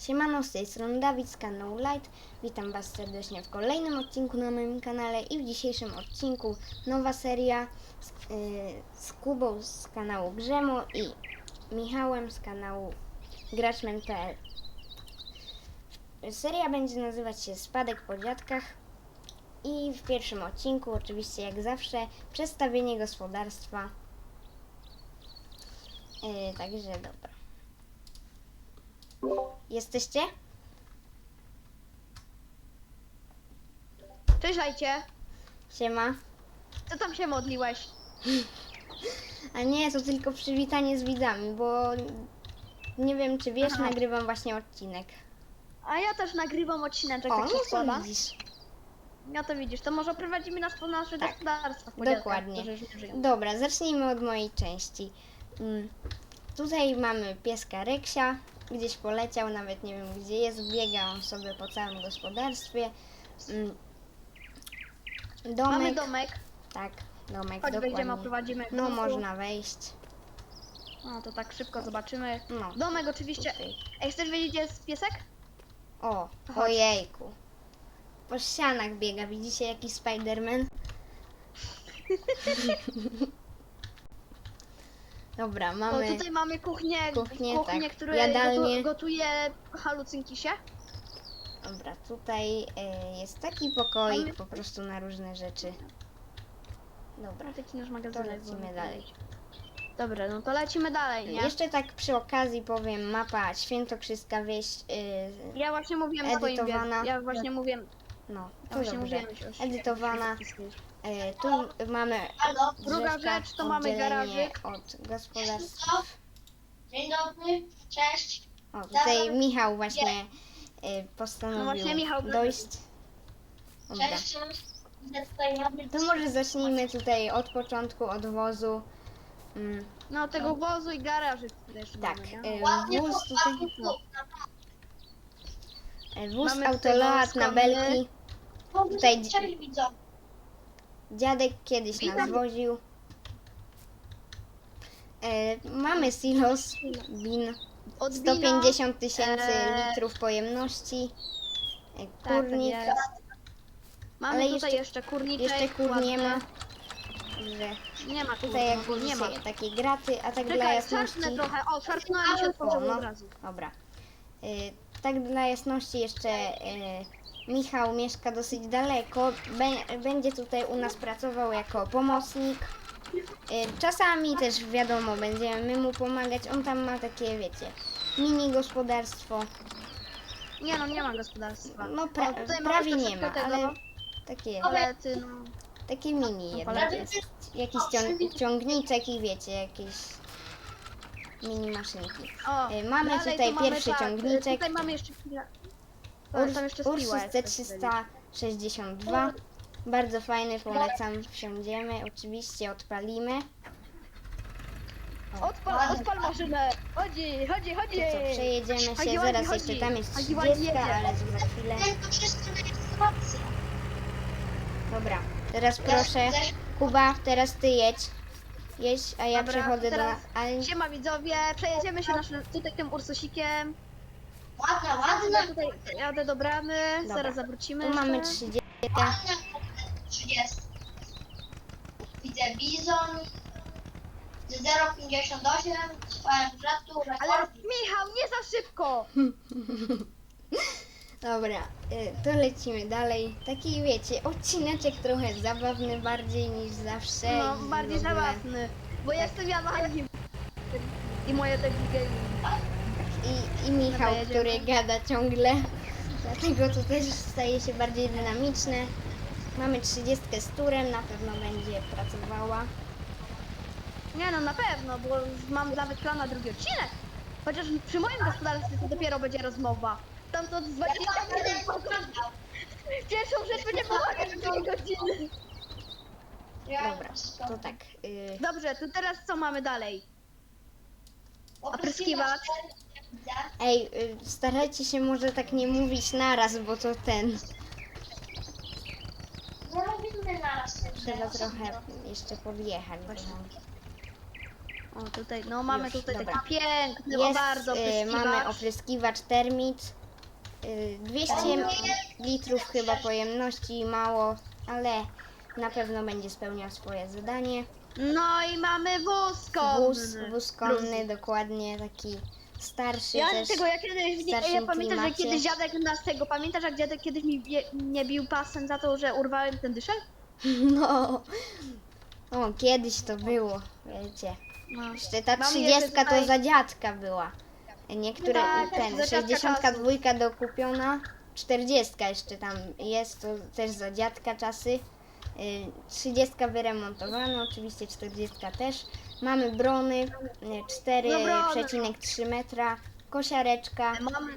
Siemano, z tej strony Dawid z kanału Light. Witam Was serdecznie w kolejnym odcinku na moim kanale i w dzisiejszym odcinku nowa seria z, yy, z Kubą z kanału Grzemo i Michałem z kanału Graczmen.pl. Seria będzie nazywać się Spadek po dziadkach i w pierwszym odcinku oczywiście jak zawsze przedstawienie gospodarstwa. Yy, także dobra. Jesteście? Cześć Lajcie, Siema. co tam się modliłeś? A nie, to tylko przywitanie z widzami, bo nie wiem czy wiesz, Aha. nagrywam właśnie odcinek. A ja też nagrywam odcineczek, O, no się to składa. widzisz. Ja to widzisz, to może prowadzimy nas po nasze Tak, gospodarstwa. w dokładnie. podzielkach, żyją. Dobra, zacznijmy od mojej części. Mm, Tutaj mamy pieska Reksia, gdzieś poleciał, nawet nie wiem gdzie jest, biega on sobie po całym gospodarstwie. Mm, Domek, Mamy domek, tak, domek, chodź wejdziemy, dokładnie. oprowadzimy. No można wejść. No to tak szybko zobaczymy. No, Domek oczywiście. tutaj. Ej, chcesz wiedzieć gdzie jest piesek? O, Chodź. ojejku. Po ścianach biega, widzicie jaki Spiderman? Dobra, mamy... tutaj mamy kuchnię, kuchnię, kuchnię, tak, która jadalnię. gotu, gotuje halucynkisie. Dobra, tutaj e, jest taki pokoik Mamy- po prostu na różne rzeczy. Dobra, Taki nasz to magazynek. lecimy dalej. Dobra, no to lecimy dalej, nie? Jeszcze tak przy okazji powiem, mapa Świętokrzyska Wieś, y, Ja właśnie mówiłem Edytowana. Ja właśnie mówiłem, no, to właśnie dobrze. Edytowana. E, tu mamy Druga drzewka, rzecz to mamy oddzielenie garażyk. od gospodarstw. Dzień dobry, cześć. O, tutaj Michał właśnie y, postanowił No właśnie Michał dojść. Dobra. Cześć, cześć. Widzę tutaj mamy To może zacznijmy tutaj od początku, od wozu. Mm, No tego wozu i garaży tutaj jeszcze tak, mamy, nie? y, ładnie wóz tu, tutaj, ładnie no, tu. Mamy tutaj wózko, na belki. Tutaj Tutaj- Cześć. Dziadek kiedyś nas woził. Y, mamy silos, bin, Od wina, 150 tysięcy Eee. litrów pojemności. y, tak, tak Kurnik, jest. Mamy Ale tutaj jeszcze- kurniczek. jeszcze kur nie ma. Że Nie ma tutaj jak no, nie ma. takie graty, a tak dla Czekaj, jasności. szarpnę trochę. O, szarpnąłem się no. od razu. Dobra. Y, tak dla jasności jeszcze y, Michał mieszka dosyć daleko. Bę- będzie tutaj u nas pracował jako pomocnik. Y, czasami też wiadomo, będziemy mu pomagać. On tam ma takie, wiecie, mini gospodarstwo. Nie no, nie ma gospodarstwa. No O, pra- mamy prawie nie ma, troszeczkę ale tego, takie, ale ty no... takie mini No, jednak jest. Jakiś cią- ciągniczek i wiecie, jakieś mini maszynki. O, Y, mamy tutaj mamy pierwszy tak, ciągniczek. Tutaj mamy jeszcze... chwilę. Tak, Urs, tam jeszcze spiła Ursus jest, C362. Bardzo fajny, polecam. Wsiądziemy, oczywiście odpalimy. Odpal, odpal maszynę! Chodzi, chodzi, chodzi! To co, przejedziemy się, Chodzi, zaraz chodzi, jeszcze tam jest Chodzi, ładnie 30, jedzie. ale to za chwilę. To wszystko jest opcja. Dobra, teraz proszę, Kuba, teraz ty jedź. Jedź, a ja Dobra, przechodzę teraz do... Ale Siema widzowie, przejedziemy się naszym, tutaj tym Ursusikiem. Ładna, Ja ładna. tutaj jadę do bramy, Dobra. zaraz zawrócimy tu mamy jeszcze. 30. Ładna 30. Widzę bizon. Z 0,58 swoją rzadką Ale rekord. Michał, nie za szybko! Dobra, y, to lecimy dalej. Taki wiecie, odcineczek trochę zabawny bardziej niż zawsze. No, i w bardziej ogóle. zabawny, bo jestem ja na nim. I moje te gaming. I, I Michał, Dobra, który gada ciągle. Dlatego to też staje się bardziej dynamiczne. Mamy 30 z turem, na pewno będzie pracowała. Nie no, na pewno, bo mam nawet plan na drugi odcinek. Chociaż przy moim gospodarstwie to dopiero będzie rozmowa. Tam to z 20 minut. Pierwszą rzecz będzie pomagać w tej godziny. Dobra, to tak. y, Dobrze, to teraz co mamy dalej? Opryskiwacz. Ej, y, starajcie się może tak nie mówić naraz, bo to ten. No robimy naraz. Trzeba trochę jeszcze podjechać. bo O, tutaj, no mamy Już, tutaj dobra. taki piękny, o, Jest, bardzo y, opryskiwacz. mamy opryskiwacz termit. Y, 200 litrów chyba pojemności, mało, ale na pewno będzie spełniał swoje zadanie. No i mamy wóz konny. Wóz, wóz konny, dokładnie taki starszy Ja też. tego, ja kiedyś, ja starszym pamiętam, że klimacie. kiedyś dziadek nas tego, pamiętasz jak dziadek kiedyś mi bie, nie bił pasem za to, że urwałem ten dyszek? No, o, kiedyś to było, wiecie. No. Jeszcze ta Mam 30 jeszcze tutaj- to za dziadka była. Niektóre, Tak, ten, za dziadka 62 dokupiona, 40 jeszcze tam jest, to też za dziadka czasy. Y, 30 wyremontowana, oczywiście 40 też. Mamy brony y, No 4,3 metra, kosiareczka. Mamy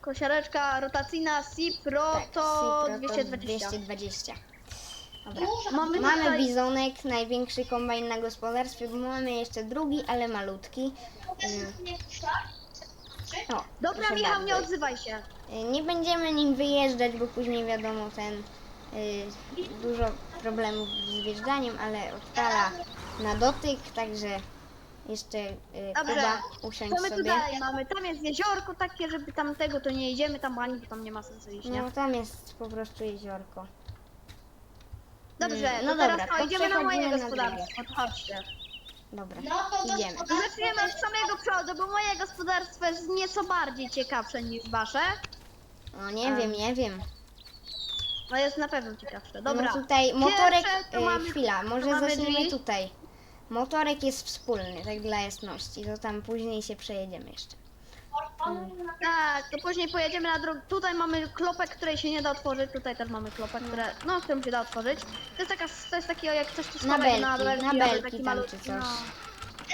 kosiareczka rotacyjna SIP Roto Tak, Cipro to 220. 220. Dobra. Mamy Mamy tutaj- bizonek, największy kombajn na gospodarstwie, bo mamy jeszcze drugi, ale malutki. Trzy? O, Dobra Michał, bardzo. nie odzywaj się. Y, Nie będziemy nim wyjeżdżać, bo później wiadomo ten y, dużo problemów z wjeżdżaniem, ale odpala na dotyk, także jeszcze y, Dobrze. Kuba usiądź Co my sobie. tutaj mamy? Tam jest jeziorko takie, żeby tam tego to nie idziemy tam ani, bo tam nie ma sensu iść, nie? No tam jest po prostu jeziorko. Dobrze, Mm, no no teraz dobra, to to idziemy na moje na gospodarstwo, chodźcie. Dobra, No to idziemy. Gospodarstwo zaczniemy od samego przodu, bo moje gospodarstwo jest nieco bardziej ciekawsze niż wasze. No nie wiem, nie wiem. No jest na pewno ciekawsze. Dobra. No tutaj motorek, Pierwsze to y, mamy- chwila, to może mamy zacznijmy drzwi. tutaj. Motorek jest wspólny, tak dla jasności, to tam później się przejedziemy jeszcze. Tak, to później pojedziemy na drugą. Tutaj mamy klopek, której się nie da otworzyć. Tutaj też mamy klopek, które, no, którym się da otworzyć. To jest taka, to jest takie jak coś tu Na belki, belki, na belki taki tam malutki, czy coś. No,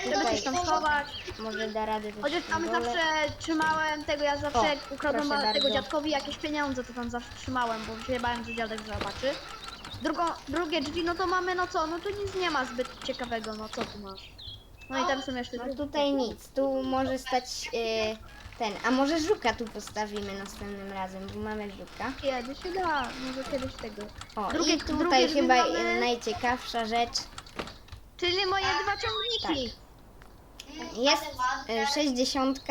Tutaj żeby coś tam schować. może da radę też Chociaż tam na dole. zawsze trzymałem tego, ja zawsze O, jak ukradłem proszę tego bardzo. dziadkowi jakieś pieniądze, to tam zawsze trzymałem, bo się bałem, że dziadek zobaczy. Drugą, drugie drzwi, no to mamy, no co, no tu nic nie ma zbyt ciekawego, no co tu masz? No i tam są jeszcze No tutaj nic, tu może stać y, ten, a może żuka tu postawimy następnym razem, bo mamy żuka. Kiedyś się da, może kiedyś tego. O, Drugie- i tutaj drzwi chyba mamy- y, najciekawsza rzecz Czyli moje dwa ciągniki. jest y, 60 y,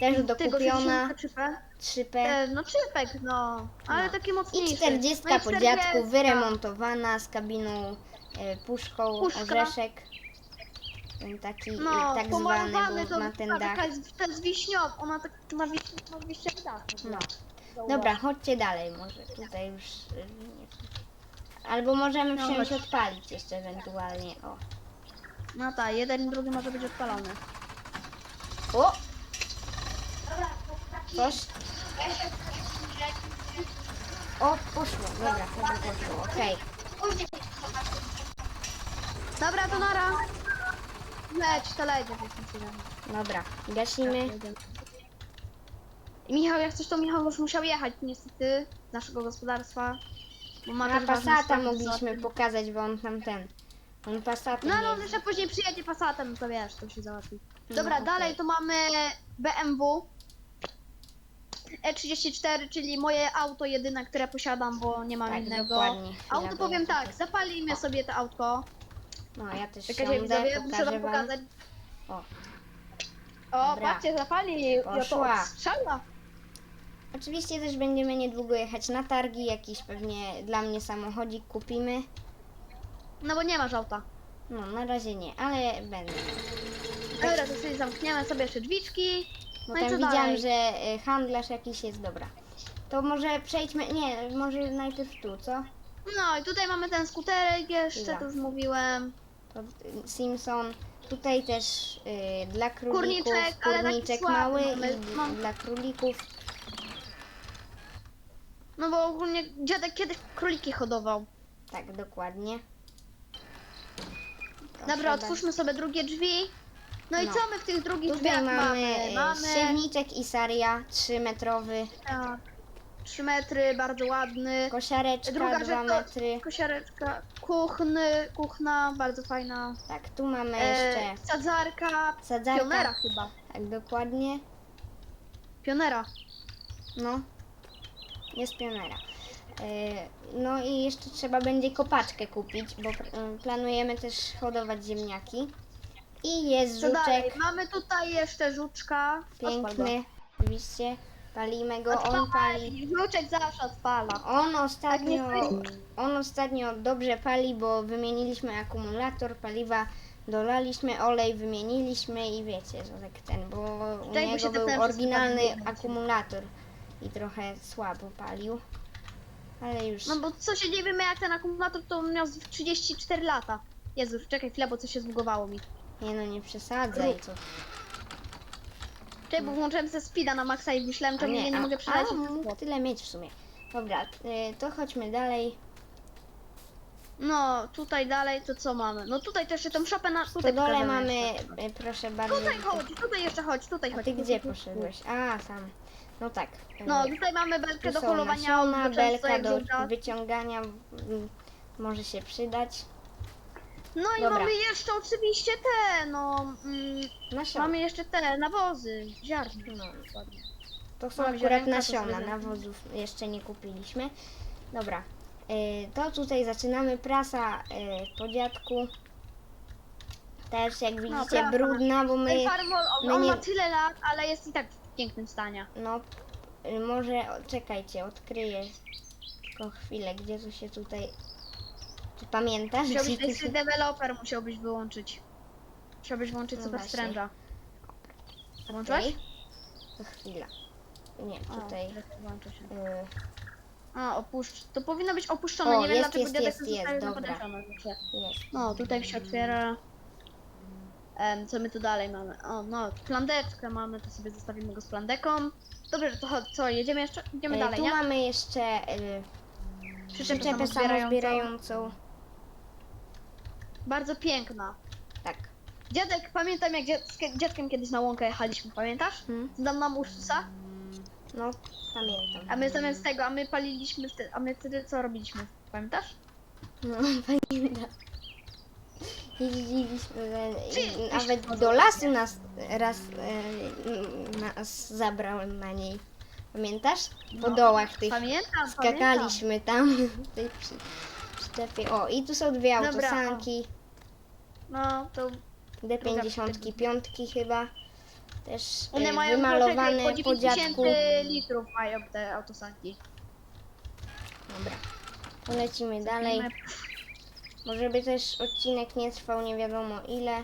też Tego dokupiona 60 czypę. 3P E, no czypek, no. Ale No. taki i mocniejszy. 40 No i po 40. dziadku wyremontowana z kabiną y, puszką, Puszka. orzeszek. Ten taki No, tak zwany, pomalowany to, ma ten ta, dach. taka jest, to jest wiśniowa, ona tak ma, wiś, ma wiśniowy dach. No. Dobra, chodźcie dalej może. Tutaj już. y, Nie. Albo możemy No, wsiąść chodź. odpalić jeszcze ewentualnie. O. No tak, jeden i drugi może być odpalony. O! Coś. O, poszło. Dobra, chyba poszło. Okej. Dobra, to nara. Leć, to leć, jak jestem chwilę. Dobra, gasimy. I Michał, jak coś to Michał już musiał jechać niestety z naszego gospodarstwa. Bo ma Na też ważne Passata sprawy mogliśmy pokazać, bo on tam ten. On Passatem No, no, jeździ. jeszcze później przyjedzie Passatem, to wiesz, to się załatwi. No, Dobra, okej. dalej to mamy BMW E34, czyli moje auto jedyne, które posiadam, bo nie mam Tak, innego. dokładnie. Auto bo powiem ja tak, zapalimy sobie to autko. No, ja też Czekajcie, siądę, widzowie, muszę pokażę wam wam. pokazać. O. O, Dobra. patrzcie, zapali. Ja to Poszła. strzela. Oczywiście też będziemy niedługo jechać na targi. Jakiś pewnie dla mnie samochodzik kupimy. No bo nie masz auta. No, na razie nie, ale będę. Dobra, to sobie zamkniemy sobie jeszcze drzwiczki. Bo No i tam co widziałam, dalej? że y, handlarz jakiś jest dobra. To może przejdźmy. Nie, może najpierw tu, co? No i tutaj mamy ten skuterek jeszcze, Chwila. to już mówiłem. To y, Simpson. Tutaj też y, dla królików. Kurniczek, ale taki kurniczek słaby mały mamy. i Mam- dla królików. No bo ogólnie dziadek kiedyś króliki hodował. Tak, dokładnie. Proszę Dobra, otwórzmy sobie drugie drzwi. No i No. co my w tych drugich Tutaj drzwiach mamy, mamy? Mamy siewniczek i saria 3 metrowy. tak, 3 metry, bardzo ładny. Kosiareczka Druga 2 rzecz to metry. kosiareczka, kuchny, kuchna, bardzo fajna. Tak, tu mamy E, jeszcze sadzarka, sadzarka. pionera chyba. Tak, dokładnie. Pionera. No, jest pionera. E, No i jeszcze trzeba będzie kopaczkę kupić, bo pr- e, planujemy też hodować ziemniaki. I jest Co dalej? żuczek Mamy tutaj jeszcze żuczka. Piękny. Oczywiście palimy go, on pali. Żuczek zawsze odpala. On ostatnio, Tak nie on ostatnio dobrze pali, bo wymieniliśmy akumulator paliwa, dolaliśmy olej, wymieniliśmy i wiecie, tak ten, bo u Tak, się niego te był oryginalny akumulator i trochę słabo palił. Ale już No bo co się dziwimy, jak ten akumulator to on miał z 34 lata. Jezu, czekaj chwilę, bo coś się zbugowało mi. Nie no nie przesadzaj to. Czekaj, bo włączyłem ze speeda na maksa i myślałem, A że nie, nie a- mogę przelecieć a, mógł tyle mieć w sumie. Dobra, y, to chodźmy dalej. No, tutaj dalej to co mamy? No tutaj też jeszcze tą szopę na... Tutaj dole mamy, y, proszę bardzo. Tutaj chodź, tutaj jeszcze chodź, tutaj A chodź. ty Tu, gdzie poszedłeś? A, tam. No tak. No, y, tutaj mamy belkę do są holowania nasiona, belka do wyciągania mm, może się przydać. No i Dobra. mamy jeszcze oczywiście te, no... Mm, Nasiona. mamy jeszcze te nawozy, ziarna. No, to są Mamy akurat ziarenka, to nasiona, sobie nawozów jeszcze nie kupiliśmy. Dobra, y, to tutaj zaczynamy prasa y, po dziadku. Też jak widzicie prasa. brudna, bo my, Ten farmol, on, my on nie- ma tyle lat, ale jest i tak w pięknym stanie. no y, może, o, czekajcie, odkryję tylko chwilę, gdzie to się tutaj... Pamiętasz? Gdzie to jeszcze się... deweloper musiałbyś wyłączyć. Musiałbyś włączyć No Super właśnie. Strange'a. Włączyłeś? Okej. To chwila. Nie, O, tutaj... włączę się. Y, A, opuszcz. To powinno być opuszczone. O, nie wiem jest, dlaczego jest, jest, zostaje jest, dobra. podejrzane zawsze. jest. No, tutaj się otwiera. Em, co my tu dalej mamy? O, no, plandeczkę mamy, to sobie zostawimy go z plandeką. Dobrze, to co, jedziemy jeszcze? Idziemy Y, dalej, tu nie? mamy jeszcze y, Przyczepę przyczepę samozbierającą. samozbierającą. Bardzo piękna. Tak. Dziadek, pamiętam jak dziad, z dziadkiem kiedyś na łąkę jechaliśmy, pamiętasz? Hmm? Dam nam Ursusa, No, pamiętam. a my zamiast tego, a my paliliśmy, wtedy, a my wtedy co robiliśmy? Pamiętasz? No, pamiętam. Jeździliśmy, e, Czy- i nawet do lasu nas raz e, nas zabrał na niej. Pamiętasz? Po No, dołach tych Pamiętam, skakaliśmy tam w tej przy, przyczepie. O, i tu są dwie Dobra, autosanki. No, to D55 chyba. Też one e, mają wymalowane poczekaj, po po 90 dziadku. litrów mają te autosanki. Dobra. Polecimy dalej. Bo żeby też odcinek nie trwał nie wiadomo ile.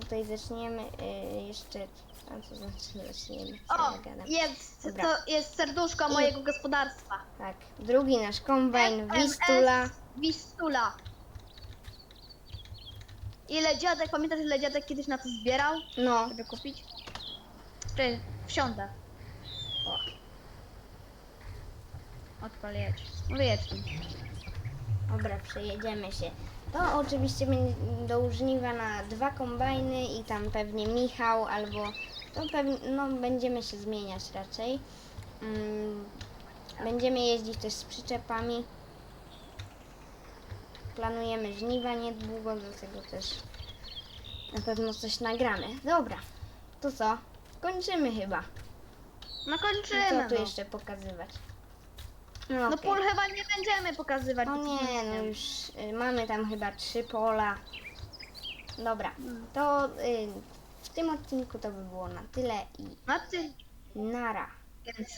Tutaj zaczniemy y, jeszcze. A co znaczy zaczniemy? Co O, ja jest, Dobra. to jest serduszko I- mojego gospodarstwa. Tak. Drugi nasz kombajn Wistula. Wistula. Ile dziadek, pamiętasz ile dziadek kiedyś na to zbierał, No, żeby kupić? Czy wsiądę. O. Odpal jedź. No jedź tu. dobra, przejedziemy się. To oczywiście będą żniwa na dwa kombajny i tam pewnie Michał albo to pewnie, no będziemy się zmieniać raczej. Mm, będziemy jeździć też z przyczepami. Planujemy żniwa niedługo, do tego też na pewno coś nagramy. Dobra, to co? Kończymy chyba. No kończymy. co tu no. jeszcze pokazywać? No, No pól chyba nie będziemy pokazywać. No bo to nie, no już y, mamy tam chyba trzy pola. Dobra, to y, w tym odcinku to by było na tyle i A ty, nara. więc